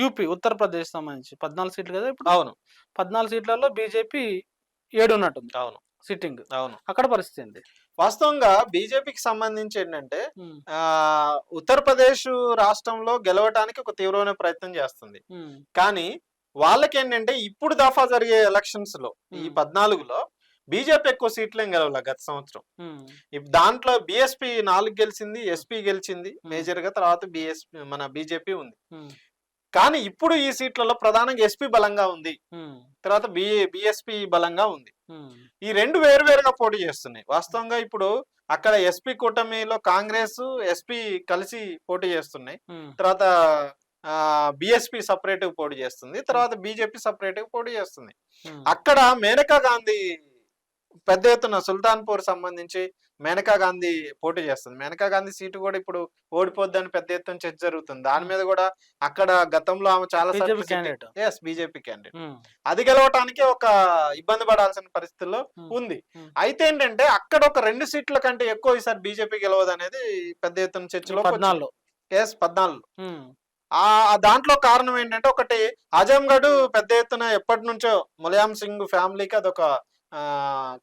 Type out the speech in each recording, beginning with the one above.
UP Uttar Pradesh సంబంధించి పద్నాలుగు సీట్లు కదా ఇప్పుడు? అవును. పద్నాలుగు సీట్లలో బీజేపీ ఏడు ఉన్నట్టుంది అవును. సిట్టింగ్. అవును. అక్కడ పరిస్థితి ఏంటి? వాస్తవంగా బీజేపీకి సంబంధించి ఏంటంటే ఆ ఉత్తరప్రదేశ్ రాష్ట్రంలో గెలవటానికి ఒక తీవ్రమైన ప్రయత్నం చేస్తుంది. కానీ వాళ్ళకి ఏంటంటే ఇప్పుడు దఫా జరిగే ఎలక్షన్స్లో ఈ. పద్నాలుగులో బీజేపీ ఎక్కువ సీట్లేం గెలవలే గత సంవత్సరం? దాంట్లో బిఎస్పి నాలుగు గెలిచింది ఎస్పీ గెలిచింది మేజర్గా తర్వాత బిఎస్పి మన బీజేపీ ఉంది. కానీ ఇప్పుడు ఈ సీట్లలో ప్రధానంగా ఎస్పీ బలంగా ఉంది. తర్వాత బి బిఎస్పి బలంగా ఉంది. ఈ రెండు వేరు వేరుగా పోటీ చేస్తున్నాయి. వాస్తవంగా ఇప్పుడు అక్కడ ఎస్పీ కూటమిలో కాంగ్రెస్ ఎస్పీ కలిసి పోటీ చేస్తున్నాయి. తర్వాత బిఎస్పి సపరేట్ పోటీ చేస్తుంది. తర్వాత బీజేపీ సపరేట్ పోటీ చేస్తుంది. అక్కడ మేనకా గాంధీ పెద్ద ఎత్తున సుల్తాన్పూర్ సంబంధించి మేనకా గాంధీ పోటీ చేస్తుంది. మేనకా గాంధీ సీటు కూడా ఇప్పుడు ఓడిపోద్దని పెద్ద ఎత్తున చర్చ జరుగుతుంది. దాని మీద కూడా అక్కడ గతంలో ఆమె చాలా ఎస్ బీజేపీ క్యాండిడేట్ అది గెలవటానికి ఒక ఇబ్బంది పడాల్సిన పరిస్థితిలో ఉంది. Hmm. అయితే ఏంటంటే అక్కడ ఒక రెండు సీట్ల కంటే ఎక్కువ ఈసారి బీజేపీ గెలవదు అనేది పెద్ద ఎత్తున చర్చలో పద్నాలుగు. ఎస్ పద్నాలుగు. ఆ దాంట్లో కారణం ఏంటంటే ఒకటి ఆజంగఢ్ పెద్ద ఎత్తున ఎప్పటి నుంచో ములాయం సింగ్ ఫ్యామిలీకి అదొక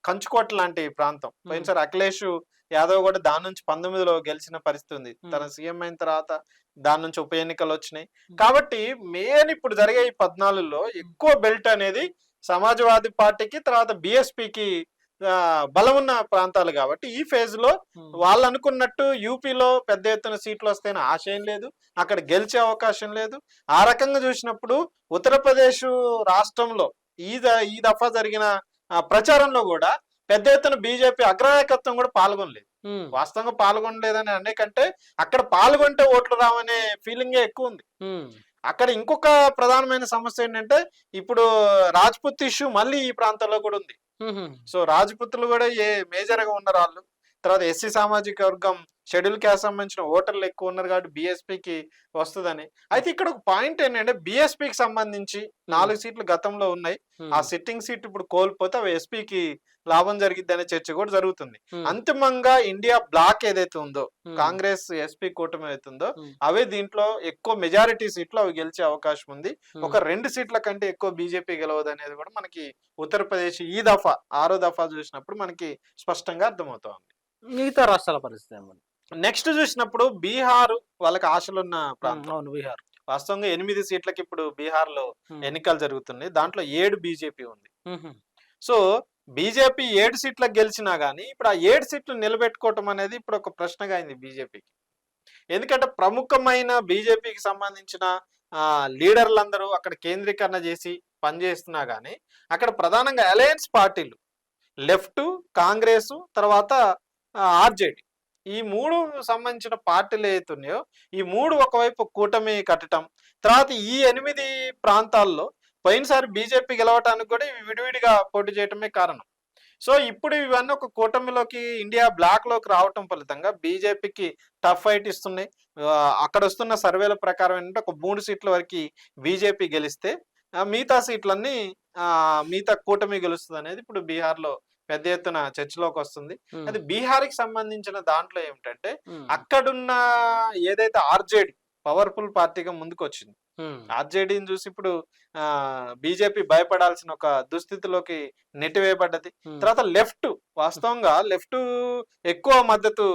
కంచుకోట లాంటి ప్రాంతం. పోయినసారి అఖిలేష్ యాదవ్ కూడా దాని నుంచి పంతొమ్మిదిలో గెలిచిన పరిస్థితి ఉంది. తన సీఎం అయిన తర్వాత దాని నుంచి ఉప ఎన్నికలు వచ్చినాయి. కాబట్టి మెయిన్ ఇప్పుడు జరిగే ఈ పద్నాలుగులో ఎక్కువ బెల్ట్ అనేది సమాజ్వాదీ పార్టీకి తర్వాత బిఎస్పికి బలం ఉన్న ప్రాంతాలు కాబట్టి ఈ ఫేజ్లో వాళ్ళు అనుకున్నట్టు యూపీలో పెద్ద ఎత్తున సీట్లు వస్తాయని ఆశ ఏం లేదు. అక్కడ గెలిచే అవకాశం లేదు. ఆ రకంగా చూసినప్పుడు ఉత్తరప్రదేశ్ రాష్ట్రంలో ఈ ద- ఈ దఫా జరిగిన ప్రచారంలో కూడా పెద్ద ఎత్తున బీజేపీ అగ్రనాయకత్వం కూడా పాల్గొనలేదు. వాస్తవంగా పాల్గొనలేదని అనేకంటే అక్కడ పాల్గొంటే ఓట్లు రావనే ఫీలింగే ఎక్కువ ఉంది. అక్కడ ఇంకొక ప్రధానమైన సమస్య ఏంటంటే ఇప్పుడు రాజ్పుత్ ఇష్యూ మళ్ళీ ఈ ప్రాంతంలో కూడా ఉంది. సో రాజ్పుత్రులు కూడా ఏ మేజర్గా ఉన్నారు వాళ్ళు తర్వాత ఎస్సీ సామాజిక వర్గం షెడ్యూల్ క్యాస్ట్ సంబంధించిన ఓటర్లు ఎక్కువ ఉన్నారు కాబట్టి బీఎస్పీకి వస్తుందని. అయితే ఇక్కడ ఒక పాయింట్ ఏంటంటే బీఎస్పీకి సంబంధించి నాలుగు సీట్లు గతంలో ఉన్నాయి. ఆ సిట్టింగ్ సీట్ ఇప్పుడు కోల్పోతే అవి ఎస్పీకి లాభం జరిగిద్ది అనే చర్చ కూడా జరుగుతుంది. అంతిమంగా ఇండియా బ్లాక్ ఏదైతే ఉందో కాంగ్రెస్ ఎస్పీ కూటమి అవుతుందో అవే దీంట్లో ఎక్కువ మెజారిటీ సీట్లు అవి గెలిచే అవకాశం ఉంది. ఒక రెండు సీట్ల కంటే ఎక్కువ బీజేపీ గెలవదు అనేది కూడా మనకి ఉత్తరప్రదేశ్ ఈ దఫా ఆరో దఫా చూసినప్పుడు మనకి స్పష్టంగా అర్థమవుతోంది. మిగతా రాష్ట్రాల పరిస్థితి నెక్స్ట్ చూసినప్పుడు బీహార్ వాళ్ళకి ఆశలున్న ప్రాంతం. అవును బీహార్. వాస్తవంగా ఎనిమిది సీట్లకి ఇప్పుడు బీహార్లో ఎన్నికలు జరుగుతున్నాయి. దాంట్లో ఏడు బీజేపీ ఉంది. సో బీజేపీ ఏడు సీట్లకు గెలిచినా గానీ ఇప్పుడు ఆ ఏడు సీట్లు నిలబెట్టుకోవటం అనేది ఇప్పుడు ఒక ప్రశ్నగా అయింది బీజేపీకి. ఎందుకంటే ప్రముఖమైన బీజేపీకి సంబంధించిన ఆ, లీడర్లందరూ అక్కడ కేంద్రీకరణ చేసి పనిచేస్తున్నా గానీ అక్కడ ప్రధానంగా అలయన్స్ పార్టీలు. లెఫ్ట్ కాంగ్రెస్ తర్వాత ఆర్జేడి. ఈ మూడు సంబంధించిన పార్టీలు ఏతున్నాయో ఈ మూడు ఒకవైపు కూటమి కట్టడం తర్వాత ఈ ఎనిమిది ప్రాంతాల్లో పోయినసారి బీజేపీ గెలవటానికి కూడా ఇవి విడివిడిగా పోటీ చేయటమే కారణం. సో ఇప్పుడు ఇవన్నీ ఒక కూటమిలోకి ఇండియా బ్లాక్లోకి రావటం ఫలితంగా బీజేపీకి టఫ్ ఫైట్ ఇస్తున్నాయి. అక్కడ వస్తున్న సర్వేల ప్రకారం ఏంటంటే ఒక మూడు సీట్ల వరకు బీజేపీ గెలిస్తే ఆ, మిగతా సీట్లన్నీ మిగతా కూటమి గెలుస్తుంది అనేది ఇప్పుడు బీహార్లో పెద్ద ఎత్తున చర్చలోకి వస్తుంది అది బీహార్కి సంబంధించిన దాంట్లో ఏమిటంటే అక్కడున్న ఏదైతే ఆర్జేడి పవర్ఫుల్ పార్టీగా ముందుకు వచ్చింది ఆర్జేడీని చూసి ఇప్పుడు ఆ బీజేపీ భయపడాల్సిన ఒక దుస్థితిలోకి నెట్టివేయబడ్డది. తర్వాత లెఫ్ట్ వాస్తవంగా లెఫ్ట్ ఎక్కువ మద్దతు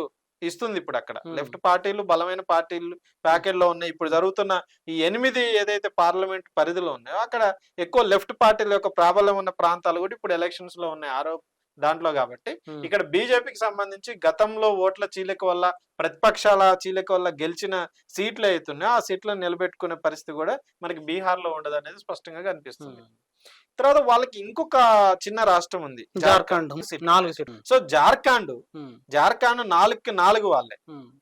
ఇస్తుంది ఇప్పుడు అక్కడ. లెఫ్ట్ పార్టీలు బలమైన పార్టీలు ప్యాకెట్లో ఉన్నాయి. ఇప్పుడు జరుగుతున్న ఈ ఎనిమిది ఏదైతే పార్లమెంట్ పరిధిలో ఉన్నాయో అక్కడ ఎక్కువ లెఫ్ట్ పార్టీల యొక్క ప్రాబల్యం ఉన్న ప్రాంతాలు కూడా ఇప్పుడు ఎలక్షన్స్లో ఉన్నాయి. ఆరో దాంట్లో కాబట్టి ఇక్కడ బీజేపీకి సంబంధించి గతంలో ఓట్ల చీలిక వల్ల ప్రతిపక్షాల చీలిక వల్ల గెలిచిన సీట్లు అవుతున్నాయో ఆ సీట్లను నిలబెట్టుకునే పరిస్థితి కూడా మనకి బీహార్లో ఉండదు అనేది స్పష్టంగా కనిపిస్తుంది. తర్వాత వాళ్ళకి ఇంకొక చిన్న రాష్ట్రం ఉంది జార్ఖండ్. నాలుగు సీట్లు. సో జార్ఖండ్ జార్ఖండ్ నాలుగుకి నాలుగు వాళ్ళే.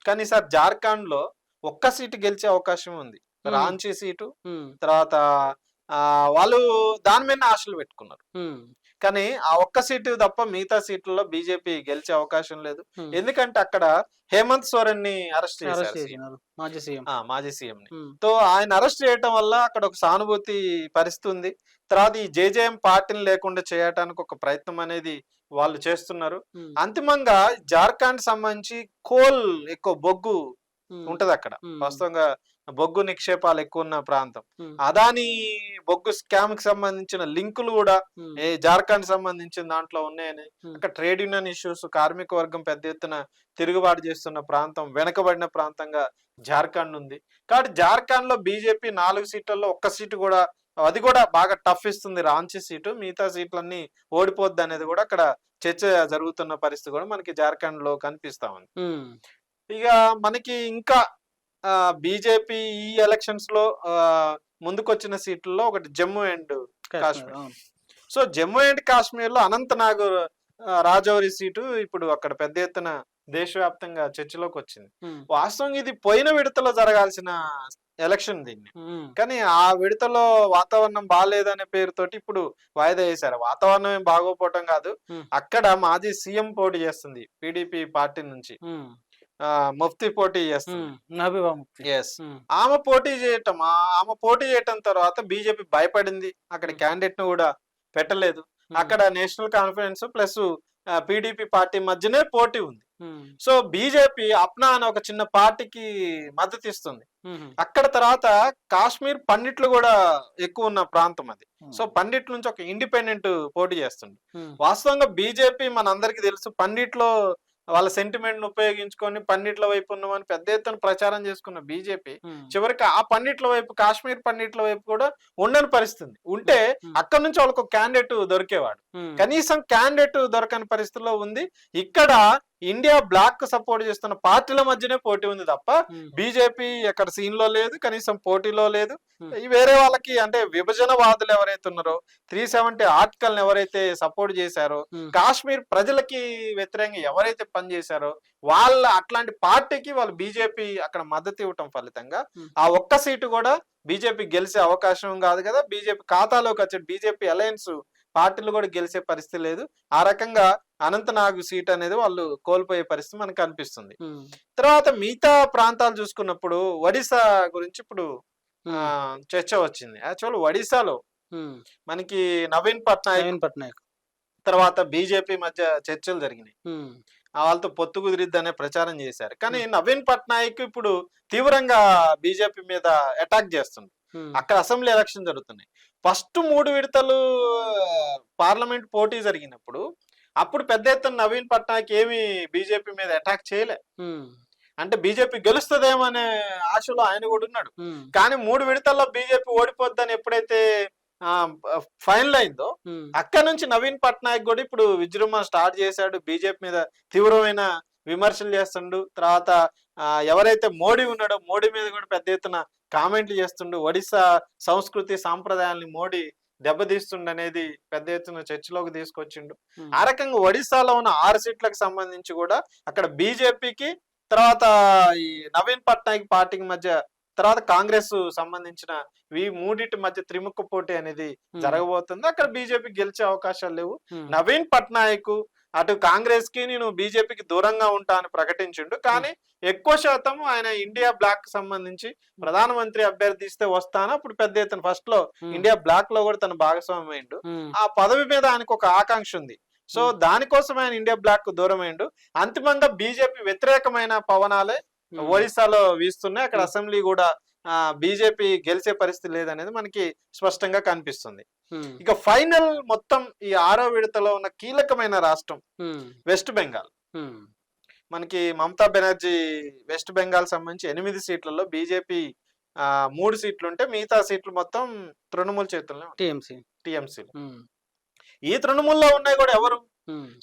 కానీ సార్ జార్ఖండ్లో ఒక్క సీటు గెలిచే అవకాశం ఉంది. రాంచీ సీటు తర్వాత ఆ వాళ్ళు దాని మీద ఆశలు పెట్టుకున్నారు. కానీ ఆ ఒక్క సీటు తప్ప మిగతా సీట్లలో బీజేపీ గెలిచే అవకాశం లేదు. ఎందుకంటే అక్కడ హేమంత్ సోరెన్ని అరెస్ట్ చేశారు మాజీ సీఎం. ఆ, మాజీ సీఎం ని తో ఆయన అరెస్ట్ చేయటం వల్ల అక్కడ ఒక సానుభూతి పరిస్థితి ఉంది తర్వాత ఈ జేజేఎం పార్టీని లేకుండా చేయటానికి ఒక ప్రయత్నం అనేది వాళ్ళు చేస్తున్నారు. అంతిమంగా జార్ఖండ్ సంబంధించి కోల్ ఎక్కువ బొగ్గు ఉంటది అక్కడ వాస్తవంగా బొగ్గు నిక్షేపాలు ఎక్కువ ఉన్న ప్రాంతం అదాని బొగ్గు స్కామ్కి సంబంధించిన లింకులు కూడా ఏ జార్ఖండ్ సంబంధించిన దాంట్లో ఉన్నాయని. అక్కడ ట్రేడ్ యూనియన్ ఇష్యూస్ కార్మిక వర్గం పెద్ద ఎత్తున తిరుగుబాటు చేస్తున్న ప్రాంతం వెనకబడిన ప్రాంతంగా జార్ఖండ్ ఉంది. కాబట్టి జార్ఖండ్లో బీజేపీ నాలుగు సీట్లలో ఒక్క సీటు కూడా అది కూడా బాగా టఫ్ ఇస్తుంది. రాంచీ సీటు మిగతా సీట్లన్నీ ఓడిపోద్ది అనేది కూడా అక్కడ చర్చ జరుగుతున్న పరిస్థితి కూడా మనకి జార్ఖండ్లో కనిపిస్తా ఉంది. ఇక మనకి ఇంకా బీజేపీ ఈ ఎలక్షన్స్లో ముందుకొచ్చిన సీట్లలో ఒకటి Jammu and Kashmir. So Jammu and కాశ్మీర్లో అనంతనాగ్ రాజౌరి సీటు ఇప్పుడు అక్కడ పెద్ద ఎత్తున దేశవ్యాప్తంగా చర్చలోకి వచ్చింది. ఉమ్, వాస్తవంగా ఇది పోయిన విడతలో జరగాల్సిన ఎలక్షన్ దీన్ని. కానీ ఆ విడతలో వాతావరణం బాగాలేదనే పేరుతోటి ఇప్పుడు వాయిదా వేశారు. వాతావరణం ఏం బాగోపోవటం కాదు. అక్కడ మాజీ సీఎం పోటీ చేస్తుంది పిడిపి పార్టీ నుంచి. ముఫ్తీ పోటీ చేస్తుంది. ఎస్ ఆమె పోటీ చేయటం ఆమె పోటీ చేయటం తర్వాత బీజేపీ భయపడింది. అక్కడ. క్యాండిడేట్ను కూడా పెట్టలేదు. అక్కడ National Conference plus PDP party మధ్యనే పోటీ ఉంది. సో బీజేపీ అప్నా అనే ఒక చిన్న పార్టీకి మద్దతు ఇస్తుంది. అక్కడ తర్వాత కాశ్మీర్ పండిట్లు కూడా ఎక్కువ ఉన్న ప్రాంతం అది. సో పండిట్ నుంచి ఒక ఇండిపెండెంట్ పోటీ చేస్తుంది వాస్తవంగా బీజేపీ మన అందరికి తెలుసు పండిట్లో వాళ్ళ సెంటిమెంట్ను ఉపయోగించుకొని పండిట్ల వైపు ఉన్నామని పెద్ద ఎత్తున ప్రచారం చేసుకున్న బీజేపీ చివరికి ఆ పండిట్ల వైపు కాశ్మీర్ పండిట్ల వైపు కూడా ఉండని పరిస్థితి. ఉంటే అక్కడ నుంచి వాళ్ళకు క్యాండిడేట్ దొరికేవాడు. కనీసం క్యాండిడేట్ దొరకని పరిస్థితిలో ఉంది. ఇక్కడ ఇండియా బ్లాక్ సపోర్ట్ చేస్తున్న పార్టీల మధ్యనే పోటీ ఉంది తప్ప బీజేపీ ఎక్కడ సీన్లో లేదు కనీసం పోటీలో లేదు. ఈ వేరే వాళ్ళకి అంటే విభజనవాదులు ఎవరైతే ఉన్నారో త్రీ సెవెంటీ ఆర్టికల్ ఎవరైతే సపోర్ట్ చేశారో కాశ్మీర్ ప్రజలకి వ్యతిరేకంగా ఎవరైతే పనిచేశారో వాళ్ళ అట్లాంటి పార్టీకి వాళ్ళు బీజేపీ అక్కడ మద్దతు ఇవ్వటం ఫలితంగా. ఆ ఒక్క సీటు కూడా బీజేపీ గెలిచే అవకాశం కాదు కదా బీజేపీ ఖాతాలోకి వచ్చే బీజేపీ అలయన్స్ పార్టీలు కూడా గెలిచే పరిస్థితి లేదు. ఆ రకంగా అనంతనాగ్ సీట్ అనేది వాళ్ళు కోల్పోయే పరిస్థితి మనకు కనిపిస్తుంది ఉమ్, తర్వాత మిగతా ప్రాంతాలు చూసుకున్నప్పుడు ఒడిశా గురించి ఇప్పుడు చర్చ వచ్చింది. యాక్చువల్ ఒడిశాలో మనకి నవీన్ పట్నాయక్ నవీన్ పట్నాయక్. తర్వాత బీజేపీ మధ్య చర్చలు జరిగినాయి. వాళ్ళతో పొత్తు కుదిరిద్ది అనే ప్రచారం చేశారు. కానీ నవీన్ పట్నాయక్ ఇప్పుడు తీవ్రంగా బీజేపీ మీద అటాక్ చేస్తుంది అక్కడ అసెంబ్లీ ఎలక్షన్ జరుగుతున్నాయి. ఫస్ట్ మూడు విడతలు పార్లమెంట్ పోటీ జరిగినప్పుడు అప్పుడు పెద్ద ఎత్తున నవీన్ పట్నాయక్ ఏమి బీజేపీ మీద అటాక్ చేయలే. అంటే బీజేపీ గెలుస్తుందేమో అనే ఆశలో ఆయన కూడా ఉన్నాడు. కానీ మూడు విడతల్లో బీజేపీ ఓడిపోద్దని ఎప్పుడైతే ఫైనల్ అయిందో అక్కడ నుంచి నవీన్ పట్నాయక్ కూడా ఇప్పుడు విజృంభణ స్టార్ట్ చేశాడు. బీజేపీ మీద తీవ్రమైన విమర్శలు చేస్తుండు. తర్వాత ఎవరైతే మోడీ ఉన్నాడో మోడీ మీద కూడా పెద్ద ఎత్తున కామెంట్లు చేస్తుండు ఒడిశా సంస్కృతి సాంప్రదాయాల్ని మోడీ దెబ్బతీస్తుండు అనేది పెద్ద ఎత్తున చర్చలోకి తీసుకొచ్చిండు. ఆ రకంగా ఒడిశాలో ఉన్న ఆరు సీట్లకు సంబంధించి కూడా అక్కడ బీజేపీకి తర్వాత ఈ నవీన్ పట్నాయక్ పార్టీకి మధ్య తర్వాత కాంగ్రెస్ సంబంధించిన ఈ మూడింటి మధ్య త్రిముఖ పోటీ అనేది జరగబోతుంది. అక్కడ బీజేపీ గెలిచే అవకాశాలు లేవు. నవీన్ పట్నాయక్ అటు కాంగ్రెస్కి నేను బీజేపీకి దూరంగా ఉంటా అని ప్రకటించిండు. కానీ ఎక్కువ శాతం ఆయన ఇండియా బ్లాక్కి సంబంధించి ప్రధానమంత్రి అభ్యర్థిస్తే వస్తాను. అప్పుడు పెద్ద ఎత్తున ఫస్ట్లో ఇండియా బ్లాక్లో కూడా తన భాగస్వామ్యం అయిండు. ఆ పదవి మీద ఆయనకు ఒక ఆకాంక్ష ఉంది. సో. దానికోసం ఆయన ఇండియా బ్లాక్కు దూరం అయిండు. అంతిమంగా బీజేపీ వ్యతిరేకమైన పవనాలే ఒడిశాలో వీస్తున్నాయి. అక్కడ. అసెంబ్లీ కూడా బీజేపీ గెలిచే పరిస్థితి లేదనేది మనకి స్పష్టంగా కనిపిస్తుంది. ఇక ఫైనల్ మొత్తం ఈ ఆరో విడతలో ఉన్న కీలకమైన రాష్ట్రం వెస్ట్ బెంగాల్. మనకి మమతా బెనర్జీ వెస్ట్ బెంగాల్ సంబంధించి ఎనిమిది సీట్లలో బీజేపీ మూడు సీట్లు ఉంటే మిగతా సీట్లు మొత్తం తృణమూల్ చేతుల్లో టీఎంసీ. టీఎంసీలు. ఉమ్, ఈ తృణమూల్లో ఉన్నాయి కూడా ఎవరు?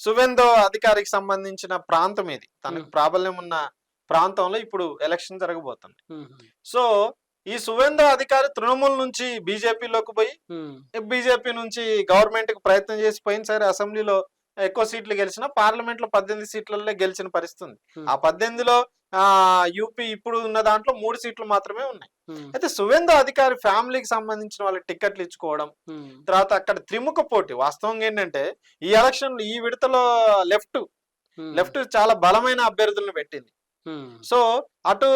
సువేందో అధికారికి సంబంధించిన ప్రాంతం ఇది. తనకు. ప్రాబల్యం ఉన్న ప్రాంతంలో ఇప్పుడు ఎలక్షన్ జరగబోతుంది. సో ఈ సువేందో అధికారి తృణమూల్ నుంచి బీజేపీలోకి పోయి బీజేపీ నుంచి గవర్నమెంట్కి ప్రయత్నం చేసి పోయినసారి అసెంబ్లీలో ఎక్కువ సీట్లు గెలిచిన పార్లమెంట్లో పద్దెనిమిది సీట్లలో గెలిచిన పరిస్థితి ఉంది. Hmm. ఆ పద్దెనిమిదిలో ఆ యూపీ ఇప్పుడు ఉన్న దాంట్లో మూడు సీట్లు మాత్రమే ఉన్నాయి. అయితే సువేందో అధికారి ఫ్యామిలీకి సంబంధించిన వాళ్ళకి టికెట్లు ఇచ్చుకోవడం తర్వాత అక్కడ త్రిముఖ పోటీ వాస్తవంగా ఏంటంటే ఈ ఎలక్షన్ ఈ విడతలో లెఫ్ట్ లెఫ్ట్ చాలా బలమైన అభ్యర్థులను పెట్టింది. సో అటు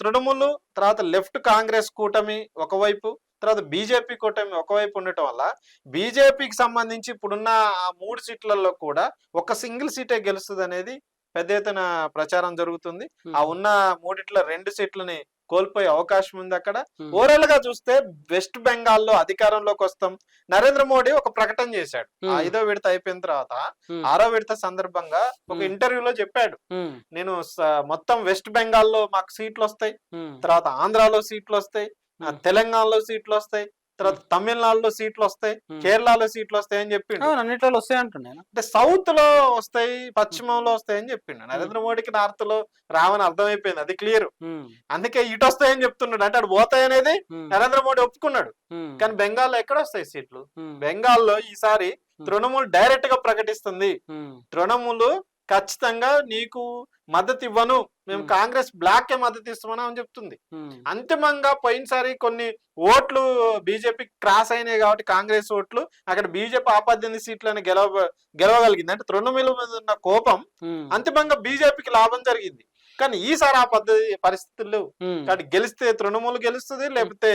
తృణమూలు తర్వాత లెఫ్ట్ కాంగ్రెస్ కూటమి ఒకవైపు తర్వాత బీజేపీ కూటమి ఒకవైపు ఉండటం వల్ల బీజేపీకి సంబంధించి ఇప్పుడున్న ఆ మూడు సీట్లలో కూడా ఒక సింగిల్ సీటే గెలుస్తుంది అనేది పెద్ద ఎత్తున ప్రచారం జరుగుతుంది. ఆ ఉన్న మూడిట్లో రెండు సీట్లని కోల్పోయే అవకాశం ఉంది అక్కడ. ఓవరాల్గా చూస్తే వెస్ట్ బెంగాల్లో అధికారంలోకి వస్తాం. నరేంద్ర మోడీ ఒక ప్రకటన చేశాడు. ఐదో విడత అయిపోయిన తర్వాత ఆరో విడత సందర్భంగా ఒక. ఇంటర్వ్యూలో చెప్పాడు. నేను మొత్తం వెస్ట్ బెంగాల్లో మాకు సీట్లు వస్తాయి. తర్వాత ఆంధ్రాలో సీట్లు వస్తాయి. తెలంగాణలో సీట్లు వస్తాయి. తర్వాత తమిళనాడులో సీట్లు వస్తాయి Hmm. కేరళలో సీట్లు వస్తాయి అని చెప్పిండు. అన్నిట్లో వస్తాయి అంటున్నాను అంటే సౌత్లో వస్తాయి పశ్చిమంలో వస్తాయని చెప్పిండు. నరేంద్ర మోడీకి నార్త్లో రావని అర్థమైపోయింది అది క్లియర్. అందుకే ఇటు వస్తాయని చెప్తున్నాడు. అంటే అటు పోతాయి అనేది నరేంద్ర మోడీ ఒప్పుకున్నాడు. కానీ బెంగాల్లో ఎక్కడ వస్తాయి సీట్లు? బెంగాల్లో ఈసారి తృణమూల్ డైరెక్ట్గా ప్రకటిస్తుంది తృణమూలు ఖచ్చితంగా నీకు మద్దతు ఇవ్వను. మేము. కాంగ్రెస్ బ్లాక్ కే మద్దతు ఇస్తామని అని చెప్తుంది. అంతిమంగా పోయినసారి కొన్ని ఓట్లు బీజేపీ క్రాస్ అయినాయి కాబట్టి కాంగ్రెస్ ఓట్లు అక్కడ బీజేపీ ఆ పద్దెనిమిది సీట్లను గెలవ గెలవగలిగింది. అంటే తృణమూల మీద ఉన్న కోపం అంతిమంగా బీజేపీకి లాభం జరిగింది. కానీ ఈసారి ఆ పద్ధతి పరిస్థితులు లేవు కాబట్టి గెలిస్తే తృణమూలు గెలుస్తుంది లేకపోతే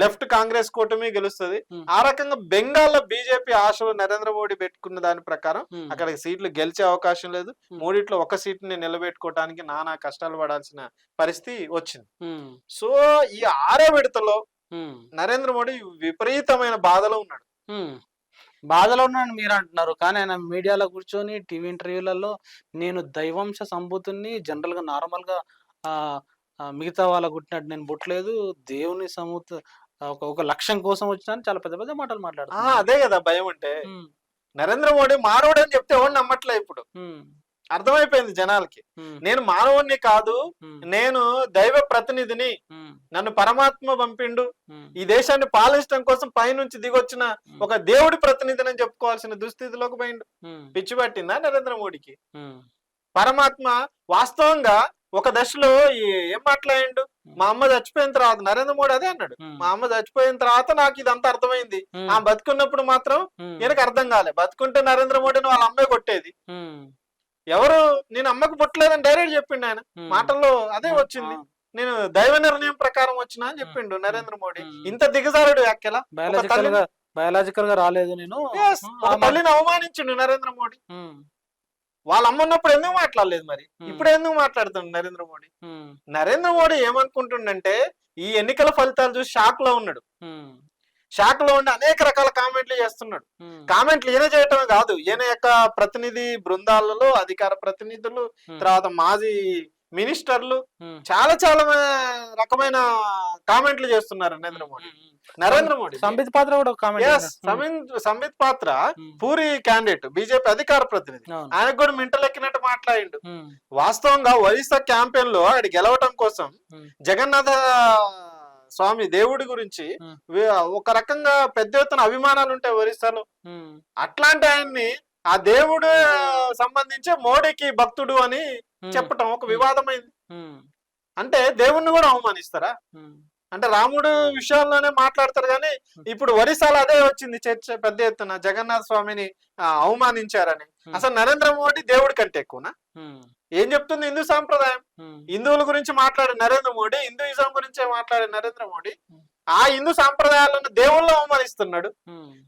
లెఫ్ట్ కాంగ్రెస్ కూటమి గెలుస్తుంది. ఆ రకంగా బెంగాల్లో బీజేపీ ఆశలు నరేంద్ర మోడీ పెట్టుకున్న దాని ప్రకారం అక్కడ సీట్లు గెలిచే అవకాశం లేదు. మూడిట్లో ఒక సీట్ని నిలబెట్టుకోవడానికి నానా కష్టాలు పడాల్సిన పరిస్థితి వచ్చింది. సో ఈ ఆరో విడతలో నరేంద్ర మోడీ విపరీతమైన బాధలో ఉన్నాడు. బాధలో ఉన్నాను మీరు అంటున్నారు కానీ ఆయన మీడియాలో కూర్చొని టీవీ ఇంటర్వ్యూలలో నేను దైవంశ సంభూతుని జనరల్గా నార్మల్గా ఆ ఆ, మిగతా వాళ్ళ కుట్టినట్టు నేను పుట్టలేదు దేవుని సమూత ఒక లక్ష్యం కోసం వచ్చినా చాలా పెద్ద పెద్ద మాటలు మాట్లాడుతున్నాను అదే కదా భయం అంటే. నరేంద్ర మోడీ మానవుడు అని చెప్తే ఎవరు నమ్మట్లే ఇప్పుడు. అర్థమైపోయింది జనాలకి. నేను మానవుణ్ణి కాదు నేను దైవ ప్రతినిధిని. నన్ను పరమాత్మ పంపిండు. ఈ దేశాన్ని పాలించడం కోసం పైనుంచి దిగొచ్చిన ఒక దేవుడి ప్రతినిధిని అని చెప్పుకోవాల్సిన దుస్థితిలోకి పోయిండు. పిచ్చి పట్టిందా నరేంద్ర మోడీకి? పరమాత్మ వాస్తవంగా ఒక దశలో ఏం మాట్లాడిండు? మా అమ్మ చచ్చిపోయిన తర్వాత నరేంద్ర మోడీ అదే అన్నాడు. మా అమ్మ చచ్చిపోయిన తర్వాత నాకు ఇదంతా అర్థమైంది. ఆ బతుకున్నప్పుడు మాత్రం ఈయనకు అర్థం కాలే. బతుకుంటే నరేంద్ర మోడీని వాళ్ళ అమ్మే కొట్టేది. ఎవరు? నేను అమ్మకు పుట్టలేదని డైరెక్ట్ చెప్పిండు ఆయన. మాటల్లో అదే వచ్చింది. నేను దైవ నిర్ణయం ప్రకారం వచ్చినా అని చెప్పిండు నరేంద్ర మోడీ. ఇంత దిగజారుడు వ్యాఖ్యల బయాలజికల్గా రాలేదు నేను. తల్లిని అవమానించిండు నరేంద్ర మోడీ. వాళ్ళ అమ్మ ఉన్నప్పుడు ఎందుకు మాట్లాడలేదు మరి. ఇప్పుడు ఎందుకు మాట్లాడుతుండు నరేంద్ర మోడీ? నరేంద్ర మోడీ ఏమనుకుంటుండంటే ఈ ఎన్నికల ఫలితాలు చూసి షాక్లో ఉన్నాడు. ఉమ్, షాక్లో ఉండి అనేక రకాల కామెంట్లు చేస్తున్నాడు. కామెంట్లు ఈయన చేయటమే కాదు ఈయన యొక్క ప్రతినిధి బృందాలలో అధికార ప్రతినిధులు తర్వాత మాజీ మినిస్టర్లు చాలా చాలా రకమైన కామెంట్లు చేస్తున్నారు నరేంద్ర మోడీ. నరేంద్ర మోడీ. సంబిత్ పాత్ర కూడా కామెంట్. సంబిత్ పాత్ర పూరి క్యాండిడేట్ బీజేపీ అధికార ప్రతినిధి. ఆయనకు కూడా మింటలెక్కినట్టు మాట్లాడిండు. వాస్తవంగా ఒరిస్సా క్యాంపెయిన్లో ఆయన గెలవటం కోసం జగన్నాథ స్వామి దేవుడి గురించి ఒక రకంగా పెద్ద ఎత్తున అభిమానాలు ఉంటాయి ఒరిస్సాలో అట్లాంటి ఆయన్ని ఆ దేవుడు సంబంధించి మోడీకి భక్తుడు అని చెప్పటం ఒక వివాదమైంది. అంటే దేవుణ్ణి కూడా అవమానిస్తారా? అంటే రాముడు విషయాల్లోనే మాట్లాడతారు కానీ ఇప్పుడు ఒరిస్సాలో అదే వచ్చింది చర్చ పెద్ద ఎత్తున జగన్నాథ స్వామిని అవమానించారని. అసలు నరేంద్ర మోడీ దేవుడి కంటే ఎక్కువనా? ఏం చెప్తుంది హిందూ సాంప్రదాయం? హిందువుల గురించి మాట్లాడే నరేంద్ర మోడీ హిందూయిజం గురించే మాట్లాడే నరేంద్ర మోడీ. ఆ హిందూ సాంప్రదాయాలను దేవుళ్ళు అవమానిస్తున్నాడు.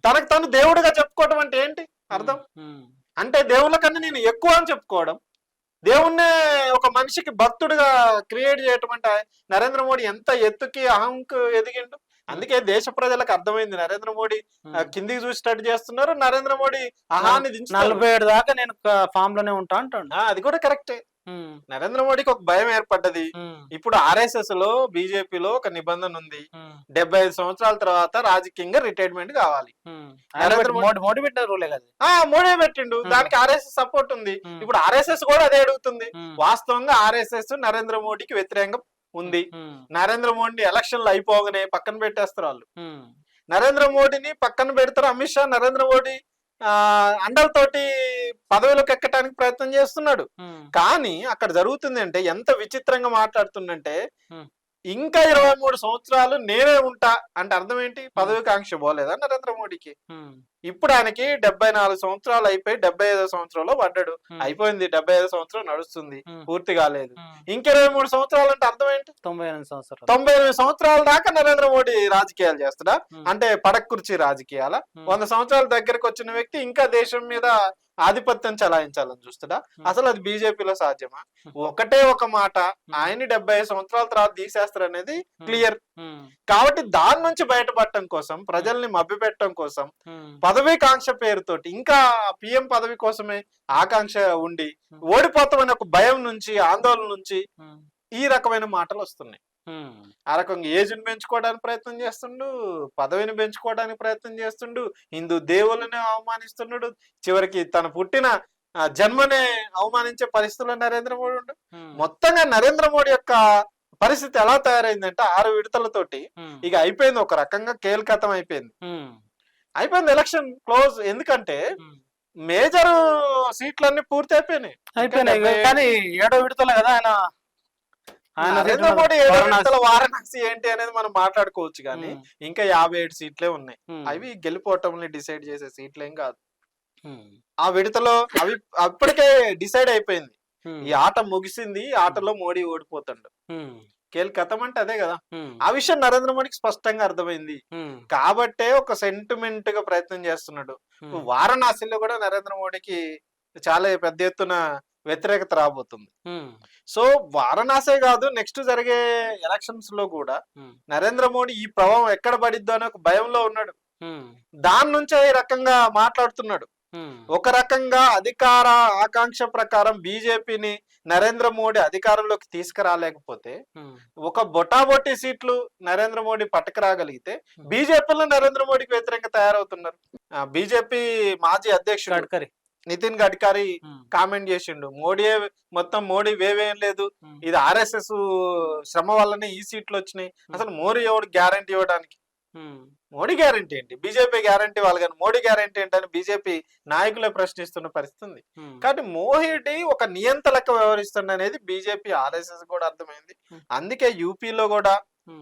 తనకు తను దేవుడిగా చెప్పుకోవడం అంటే ఏంటి? అర్థం? అంటే దేవుళ్ళ కన్నా నేను ఎక్కువ అని చెప్పుకోవడం. దేవుణ్ణే ఒక మనిషికి భక్తుడిగా క్రియేట్ చేయటం అంటే నరేంద్ర మోడీ ఎంత ఎత్తుకి అహంకు ఎదిగిండు? అందుకే దేశ ప్రజలకు అర్థమైంది. నరేంద్ర మోడీ. కిందికి చూసి స్టార్ట్ చేస్తున్నారు. నరేంద్ర మోడీ అహాన్ని నలభై ఏడు దాకా నేను ఫామ్లోనే ఉంటా అంటాడు. ఆ, అది కూడా కరెక్టే. నరేంద్ర మోడీకి ఒక భయం ఏర్పడ్డది. ఇప్పుడు ఆర్ఎస్ఎస్లో బీజేపీలో ఒక నిబంధన ఉంది. డెబ్బై ఐదు సంవత్సరాల తర్వాత రాజకీయంగా రిటైర్మెంట్ కావాలి. నరేంద్ర మోడీ మోడీ పెట్టిన రూలే కదా మోడీ పెట్టిండు. దానికి ఆర్ఎస్ఎస్ సపోర్ట్ ఉంది. ఇప్పుడు ఆర్ఎస్ఎస్ కూడా అదే అడుగుతుంది. వాస్తవంగా ఆర్ఎస్ఎస్ నరేంద్ర మోడీకి వ్యతిరేకంగా ఉంది. నరేంద్ర మోడీని ఎలక్షన్లు అయిపోగానే పక్కన పెట్టేస్తారు వాళ్ళు. నరేంద్ర మోడీని పక్కన పెడతారు అమిత్ షా. నరేంద్ర మోడీ ఆ అండలతోటి పదవిలోకి ఎక్కడానికి ప్రయత్నం చేస్తున్నాడు. కానీ అక్కడ జరుగుతుంది అంటే ఎంత విచిత్రంగా మాట్లాడుతుందంటే. ఇంకా ఇరవై మూడు సంవత్సరాలు నేనే ఉంటా అంటే అర్థం ఏంటి? పదవి కాంక్ష పోలేదా నరేంద్ర మోడీకి? ఇప్పుడు ఆయనకి డెబ్బై నాలుగు సంవత్సరాలు అయిపోయి డెబ్బై ఐదో సంవత్సరంలో పడ్డాడు. అయిపోయింది డెబ్బై ఐదో సంవత్సరం నడుస్తుంది. పూర్తి కాలేదు. ఉమ్. ఇంక ఇరవై మూడు సంవత్సరాలు అంటే అర్థం ఏంటి? తొంభై ఎనిమిది సంవత్సరాలు. తొంభై ఎనిమిది సంవత్సరాల దాకా నరేంద్ర మోడీ రాజకీయాలు చేస్తాడా? అంటే పడక కుర్చీ రాజకీయాల వంద సంవత్సరాల దగ్గరకు వచ్చిన వ్యక్తి ఇంకా దేశం మీద ఆధిపత్యం చలాయించాలని చూస్తాడా. అసలు అది బీజేపీలో సాధ్యమా. ఒకటే ఒక మాట ఆయన్ని డెబ్బై ఐదు సంవత్సరాల తర్వాత తీసేస్తారు అనేది క్లియర్. కాబట్టి దాని నుంచి బయటపడటం కోసం ప్రజల్ని మభ్యపెట్టడం కోసం ఉమ్, పదవి కాంక్ష పేరుతోటి ఇంకా పిఎం పదవి కోసమే ఆకాంక్ష ఉండి ఓడిపోతామని ఒక భయం నుంచి ఆందోళన నుంచి ఉమ్, ఈ రకమైన మాటలు వస్తున్నాయి. ఉమ్, ఆ రకంగా ఏజ్ని పెంచుకోవడానికి ప్రయత్నం చేస్తుండు పదవిని పెంచుకోవడానికి ప్రయత్నం చేస్తుండు హిందూ దేవుళ్ళని అవమానిస్తున్నాడు చివరికి తన పుట్టిన జన్మనే అవమానించే పరిస్థితుల్లో నరేంద్ర మోడీ ఉండు. మొత్తంగా నరేంద్ర మోడీ యొక్క పరిస్థితి ఎలా తయారైందంటే ఆరు విడతలతోటి ఇక అయిపోయింది ఒక రకంగా కేల్కతం అయిపోయింది. అయిపోయింది ఎలక్షన్ క్లోజ్. ఎందుకంటే. మేజర్ సీట్లన్నీ పూర్తి అయిపోయినాయి. అయిపోయినాయి. కానీ ఏడో విడతలే కదా ఆయన నరేంద్ర మోడీ ఏడో వారణాసి. విడతల వారణాసి ఏంటి అనేది మనం మాట్లాడుకోవచ్చు కానీ ఇంకా యాభై ఏడు సీట్లే ఉన్నాయి. అవి గెలుపోవటంని డిసైడ్ చేసే సీట్లేం కాదు. ఆ విడతలో అవి అప్పటికే డిసైడ్ అయిపోయింది. ఈ ఆట ముగిసింది ఆటలో మోడీ ఓడిపోతాడు. కేల్ కథం అంటే అదే కదా. ఆ విషయం నరేంద్ర మోడీకి స్పష్టంగా అర్థమైంది. కాబట్టే ఒక సెంటిమెంట్గా ప్రయత్నం చేస్తున్నాడు. వారణాసిలో కూడా నరేంద్ర మోడీకి చాలా పెద్ద ఎత్తున వ్యతిరేకత రాబోతుంది. సో వారణాసే కాదు నెక్స్ట్ జరిగే ఎలక్షన్స్లో కూడా నరేంద్ర మోడీ ఈ ప్రభావం ఎక్కడ పడిద్దో అనే ఒక భయంలో ఉన్నాడు. దాని నుంచే ఈ రకంగా మాట్లాడుతున్నాడు. ఒక రకంగా అధికార ఆకాంక్ష ప్రకారం బీజేపీని నరేంద్ర మోడీ అధికారంలోకి తీసుకురాలేకపోతే ఒక బొటాబొట్టి సీట్లు నరేంద్ర మోడీ పట్టుకురాగలిగితే బీజేపీలో నరేంద్ర మోడీకి వ్యతిరేకంగా తయారవుతున్నారు. బీజేపీ మాజీ అధ్యక్షుడు గడ్కరీ. నితిన్ గడ్కరీ కామెంట్ చేసిండు. మోడీ మొత్తం మోడీ వేవేం లేదు. ఇది ఆర్ఎస్ఎస్ శ్రమ వల్లనే ఈ సీట్లు వచ్చినాయి. అసలు మోడీ ఎవడు గ్యారంటీ ఇవ్వడానికి? మోడీ గ్యారంటీ ఏంటి? బీజేపీ గ్యారంటీ వాళ్ళు కానీ మోడీ గ్యారంటీ ఏంటని బీజేపీ నాయకులే ప్రశ్నిస్తున్న పరిస్థితి ఉంది. కాబట్టి మోహిడి ఒక నియంత లెక్క వ్యవహరిస్తుంది అనేది బీజేపీ ఆర్ఎస్ఎస్ కూడా అర్థమైంది. అందుకే యూపీలో కూడా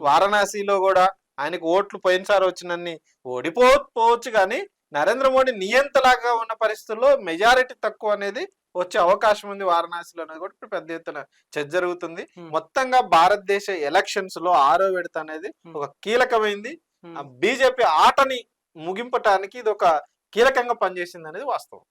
వారణాసిలో కూడా ఆయనకు ఓట్లు పోయినసారి వచ్చినన్ని ఓడిపోవచ్చు కానీ నరేంద్ర మోడీ నియంతలాగా ఉన్న పరిస్థితుల్లో మెజారిటీ తక్కువ అనేది వచ్చే అవకాశం ఉంది వారణాసిలో అనేది కూడా. ఇప్పుడు పెద్ద ఎత్తున చర్చ జరుగుతుంది. మొత్తంగా భారతదేశ ఎలక్షన్స్లో ఆరో విడత అనేది. ఒక కీలకమైంది. బీజేపీ ఆటని ముగింపటానికి ఇది ఒక కీలకంగా పనిచేసింది అనేది వాస్తవం.